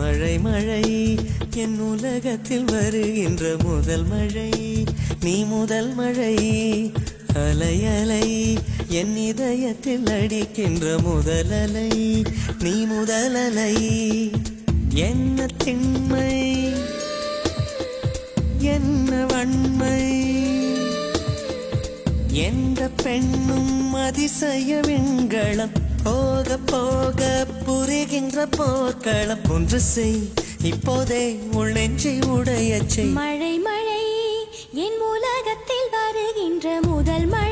மழை மழை. என் உலகத்தில் வருகின்ற முதல் மழை. நீ முதல் மழை. அலை அலை. என் இதயத்தில் அடிக்கின்ற முதல் அலை. நீ முதல் அலை. என்ன திண்மை என்ன வன்மை? எந்த பெண்ணும் அதிசய விண்களம் போக போக புரிகின்ற போர்க்களம் ஒன்று செய். இப்போதே உள் நெஞ்சை உடையச் செய். மழை மழை என் உலகத்தில் வருகின்ற முதல் மழை.